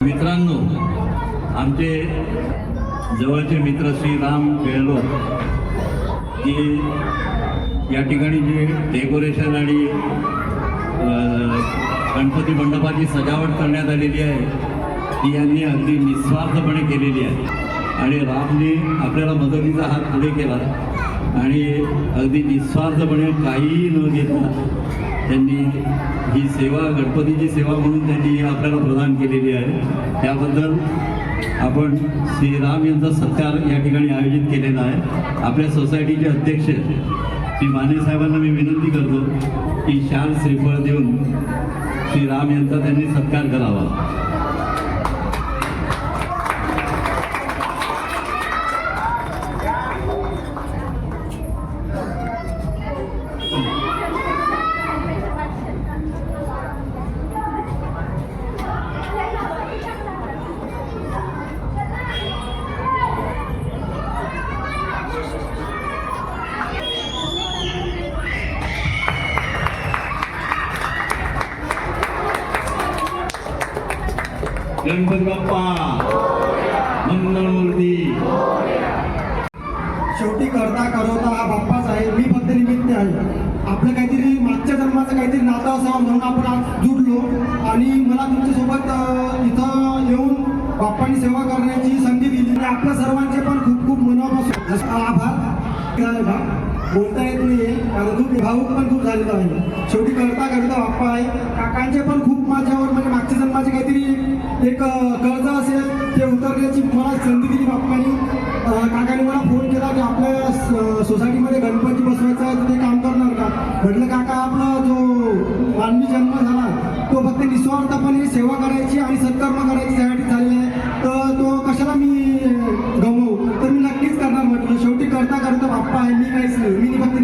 मित्रांनो आमचे जवळचे मित्र श्री राम केळलो की या ठिकाणी जे डेकोरेशन आणि गणपती मंडपाची सजावट करण्यात आलेली आहे ती यांनी अगदी निस्वार्थपणे केलेली आहे. आणि रामने आपल्याला मदतीचा हात पुढे केला आणि अगदी निस्वार्थपणे काहीही न घेता त्यांनी ही सेवा गणपतीची सेवा म्हणून त्यांनी आपल्याला प्रदान केलेली आहे. त्याबद्दल आपण श्रीराम यांचा सत्कार या ठिकाणी आयोजित केलेला आहे. आपल्या सोसायटीचे अध्यक्ष श्री माने साहेबांना मी विनंती करतो की शाल श्रीफळ देऊन श्रीराम यांचा त्यांनी सत्कार करावा. गणपती बाप्पा मंगलमूर्ती शेवटी करता करवता हा बाप्पाच आहे मी फक्त निमित्त आहे. आपलं काहीतरी मागच्या जन्माचं काहीतरी नातं असावं म्हणून आपण आज जुडलो आणि मला तुमच्यासोबत इथं येऊन बाप्पांनी सेवा करण्याची संधी दिली. आणि आपल्या सर्वांचे पण खूप खूप मनापासून आभार. बा, बोलता येत नाही कारण खूप भाऊक पण खूप झालेलं आहे. शेवटी करता करता बाप्पा आहे. काकांचे पण खूप माझ्यावर म्हणजे मागच्या जन्माचे काहीतरी एक अं, कर्ज असेल ते उतरण्याची मला संधी दिली बाप्पानी. काकाने मला फोन केला की आपल्या सोसायटीमध्ये गणपती बसवायचा आहे तर ते काम करणार का? म्हटलं काका आपला जो मानवी जन्म झाला तो फक्त निस्वार्थपणे सेवा करायची आणि सत्कर्म करायची त्यासाठी झालेला आहे. तर तो कशाला मी गमवू? तर मी नक्कीच करणार म्हटलं. शेवटी करता करता बाप्पा आहे मी काहीच नाही. मी फक्त